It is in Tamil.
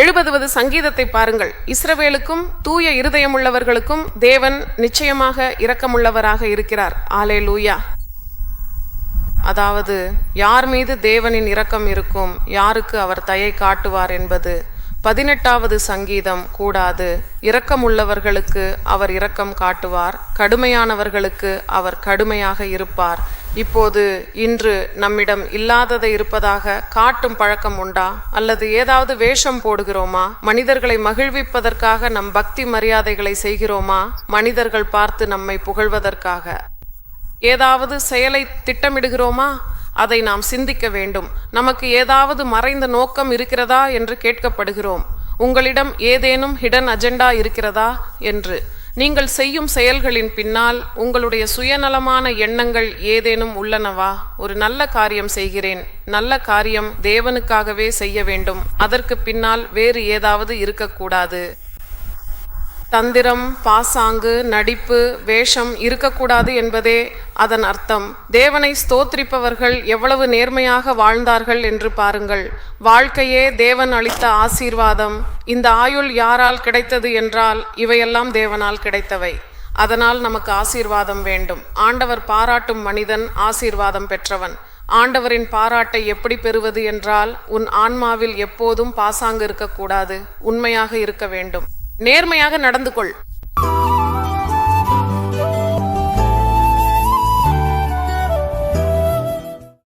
எழுபதுவது சங்கீதத்தை பாருங்கள். இஸ்ரவேலுக்கும் தூய இருதயமுள்ளவர்களுக்கும் தேவன் நிச்சயமாக இரக்கமுள்ளவராக இருக்கிறார். ஆலே லூயா அதாவது யார் மீது தேவனின் இரக்கம் இருக்கும் யாருக்கு அவர் தயை காட்டுவார் என்பது பதினெட்டாவது சங்கீதம் கூடாது. இரக்கமுள்ளவர்களுக்கு அவர் இரக்கம் காட்டுவார். கடுமையானவர்களுக்கு அவர் கடுமையாக இருப்பார். இப்போது இன்று நம்மிடம் இல்லாததை இருப்பதாக காட்டும் பழக்கம் உண்டா? அல்லது ஏதாவது வேஷம் போடுகிறோமா? மனிதர்களை மகிழ்விப்பதற்காக நம் பக்தி மரியாதைகளை செய்கிறோமா? மனிதர்கள் பார்த்து நம்மை புகழ்வதற்காக. ஏதாவது செயலை திட்டமிடுகிறோமா? அதை நாம் சிந்திக்க வேண்டும். நமக்கு ஏதாவது மறைந்த நோக்கம் இருக்கிறதா என்று கேட்கப்படுகிறோம். உங்களிடம் ஏதேனும் ஹிடன் அஜெண்டா இருக்கிறதா? என்று. நீங்கள் செய்யும் செயல்களின் பின்னால் உங்களுடைய சுயநலமான எண்ணங்கள் ஏதேனும் உள்ளனவா? ஒரு நல்ல காரியம் செய்கிறேன். நல்ல காரியம் தேவனுக்காகவே செய்ய வேண்டும். அதற்கு பின்னால் வேறு ஏதாவது இருக்கக்கூடாது. தந்திரம் பாசாங்கு நடிப்பு வேஷம் இருக்கக்கூடாது என்பதே அதன் அர்த்தம். தேவனை ஸ்தோத்திரிப்பவர்கள் எவ்வளவு நேர்மையாக வாழ்ந்தார்கள் என்று பாருங்கள். வாழ்க்கையே தேவன் அளித்த ஆசீர்வாதம். இந்த ஆயுள் யாரால் கிடைத்தது என்றால் இவையெல்லாம் தேவனால் கிடைத்தவை. அதனால் நமக்கு ஆசீர்வாதம் வேண்டும். ஆண்டவர் பாராட்டும் மனிதன் ஆசீர்வாதம் பெற்றவன். ஆண்டவரின் பாராட்டை எப்படி பெறுவது என்றால் உன் ஆன்மாவில் எப்போதும் பாசாங்கு இருக்கக்கூடாது உண்மையாக இருக்க வேண்டும். நேர்மையாக நடந்து கொள்